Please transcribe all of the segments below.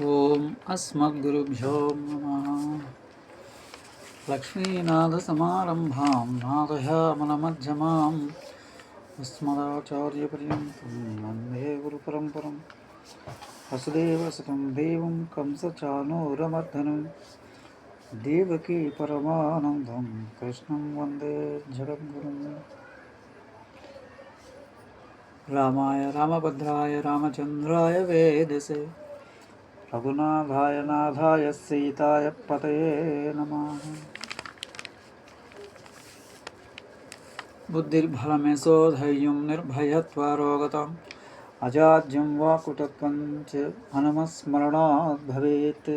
ॐ अस्मद्गुरुभ्यो नमः। लक्ष्मीनाथसमारम्भां नादयामनमध्यमाम् अस्मदाचार्यपर्यन्तं वंदे गुरुपरम्परं। वसुदेवसुतं देवं कंसचानूरमर्दनं, देवकी परमानन्दं, कृष्णं वंदे जगद्गुरुम्। रामाय रामभद्राय रामचन्द्राय वेदसे। వేదసే రఘునాథాయ నాథాయ సీతాయ పతయే నమ బుద్ధిర్బలమేశోధైర్యం నిర్భయత్వారోగతం అజాడ్యం వా కుటకం చ హనుమస్మరణాత్ భవేత్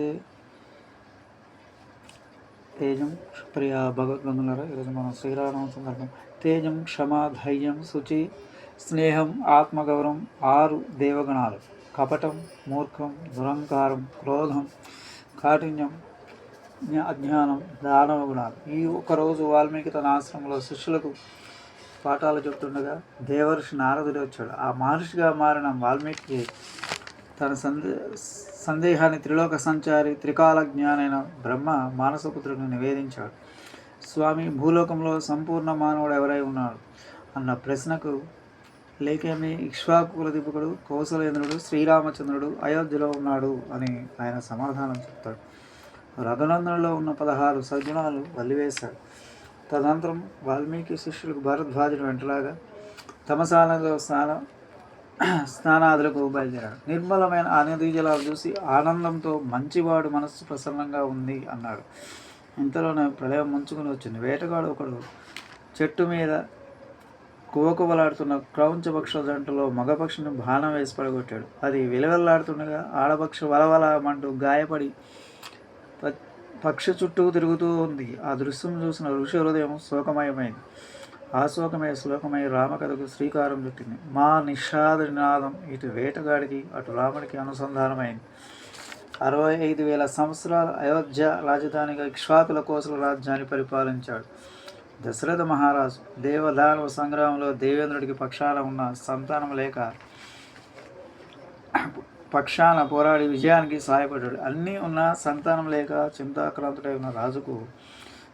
తేజం ప్రియా భగవద్బంధులరా ఈరోజు మనం శ్రీరామ సందర్భం తేజం క్షమ ధైర్యం శుచి స్నేహం ఆత్మగౌరవం ఆరు దేవగణాలు కపటం మూర్ఖం దురంకారం క్రోధం కాఠిన్యం అజ్ఞానం దానవ గుణాలు. ఈ ఒక్కరోజు వాల్మీకి తన ఆశ్రమంలో శిష్యులకు పాఠాలు చెప్తుండగా దేవర్షి నారదుడు వచ్చాడు. ఆ మహర్షిగా మారిన వాల్మీకి తన సందే సందేహాన్ని త్రిలోక సంచారి త్రికాల జ్ఞానైన బ్రహ్మ మానసపుత్రుడిని నివేదించాడు. స్వామి భూలోకంలో సంపూర్ణ మానవుడు ఎవరై ఉన్నాడు? అన్న ప్రశ్నకు లేకేమి ఇక్ష్వాకుల కులదీపకుడు కౌశలేంద్రుడు శ్రీరామచంద్రుడు అయోధ్యలో ఉన్నాడు అని ఆయన సమాధానం చెప్తాడు. రఘునందనలో ఉన్న పదహారు సజ్జనాలు వల్లివేశాడు తదనంతరం వాల్మీకి శిష్యులకు భరద్వాజుడు వెంటలాగా తమసానంలో స్నాన స్నానాదులకు బయలుదేరాడు. నిర్మలమైన ఆ నదీ జలాలు చూసి ఆనందంతో మంచివాడు మనస్సు ప్రసన్నంగా ఉంది అన్నాడు. ఇంతలోనే ప్రళయం ముంచుకుని వచ్చింది. వేటగాడు ఒకడు చెట్టు మీద కువకువలాడుతున్న క్రౌంచ పక్షుల జంటలో మగపక్షిని బాణం వేసి పడగొట్టాడు. అది విలవెల్లాడుతుండగా ఆడపక్ష వలవలమంటూ గాయపడి ప- పక్షి చుట్టూ తిరుగుతూ ఉంది. ఆ దృశ్యం చూసిన ఋషి హృదయం శోకమయమైంది. ఆ శోకమే శ్లోకమై రామకథకు శ్రీకారం చుట్టింది. మా నిషాద నినాదం ఇటు వేటగాడికి అటు రాముడికి అనుసంధానమైంది. అరవై ఐదు వేల సంవత్సరాల అయోధ్య రాజధానిగా ఇక్ష్వాకుల కోసల రాజ్యాన్ని పరిపాలించాడు. దశరథ మహారాజు దేవదానవ సంగ్రామంలో దేవేంద్రుడికి పక్షాన ఉన్న సంతానం లేక పక్షాన పోరాడి విజయానికి సహాయపడ్డాడు అన్నీ ఉన్న సంతానం లేక చింతాక్రాంతుడై ఉన్న రాజుకు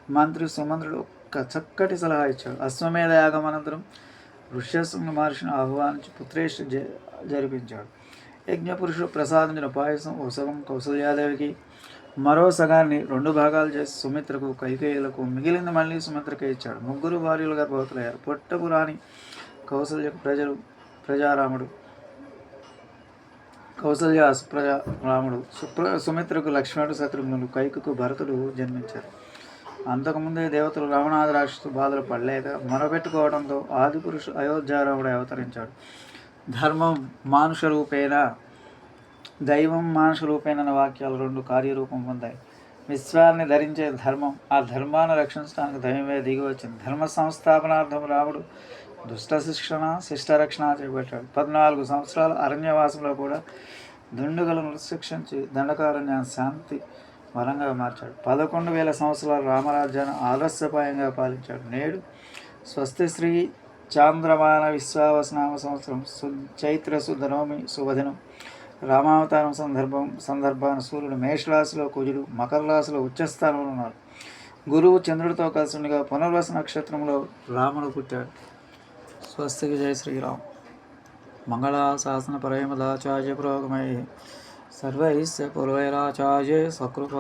మంత్రి సుమంత్రుడు ఒక్క చక్కటి సలహా ఇచ్చాడు. అశ్వమేధ యాగం అనంతరం ఋష్యశృంగ మహర్షిని ఆహ్వానించి పుత్రేష్ జ జరిపించాడు. యజ్ఞపురుషుడు ప్రసాదించిన పాయసం ఓ సగం కౌసల్యాదేవికి మరో సగాన్ని రెండు భాగాలు చేసి సుమిత్రకు కైకేయులకు మిగిలింది మళ్ళీ సుమిత్రకే ఇచ్చాడు. ముగ్గురు భార్యలు గర్భవతులయ్యారు పొట్టపు రాణి కౌసల్యకు ప్రజలు ప్రజారాముడు కౌసల్య సుప్రజ రాముడు సుప్ర సుమిత్రకు లక్ష్మణుడు శత్రుఘ్నుడు కైకకు భరతుడు జన్మించారు. అంతకుముందే దేవతలు రావణాది రాక్షసు బాధలు పడలేక మొరబెట్టుకోవడంతో ఆదిపురుషు అయోధ్యారాముడు అవతరించాడు. ధర్మం మానుష రూపేణ దైవం మానుష రూపేణ వాక్యాలు రెండు కార్యరూపం పొందాయి. విశ్వాన్ని ధరించే ధర్మం ఆ ధర్మాన్ని రక్షించడానికి దైవమే దిగి వచ్చింది. ధర్మ సంస్థాపనార్థం రాముడు దుష్ట శిక్షణ శిష్ట రక్షణ చేపట్టాడు పద్నాలుగు సంవత్సరాల అరణ్యవాసంలో కూడా దుండుగలను శిక్షించి దండకారణ్యాన్ని శాంతి వరంగా మార్చాడు. పదకొండు వేల సంవత్సరాల రామరాజ్యాన్ని ఆలస్యపాయంగా పాలించాడు. నేడు స్వస్తి శ్రీ చాంద్రమాన విశ్వావసనామ సంవత్సరం సు చైత్ర శుద్ధ నవమి శుభదినం. రామావతారం సందర్భం సందర్భాన సూర్యుడు మేషరాశిలో కుజుడు మకర రాశిలో ఉచ్చస్థానంలో ఉన్నారు. గురువు చంద్రుడితో కలిసి ఉండగా పునర్వస నక్షత్రంలో రాముడు పుట్టాడు. స్వస్తికి జయ శ్రీరామ్. మంగళ మంగళాశాసన పరమదాచార్య పురోగమై సర్వైశ్య పురవైరాచార్య సకృప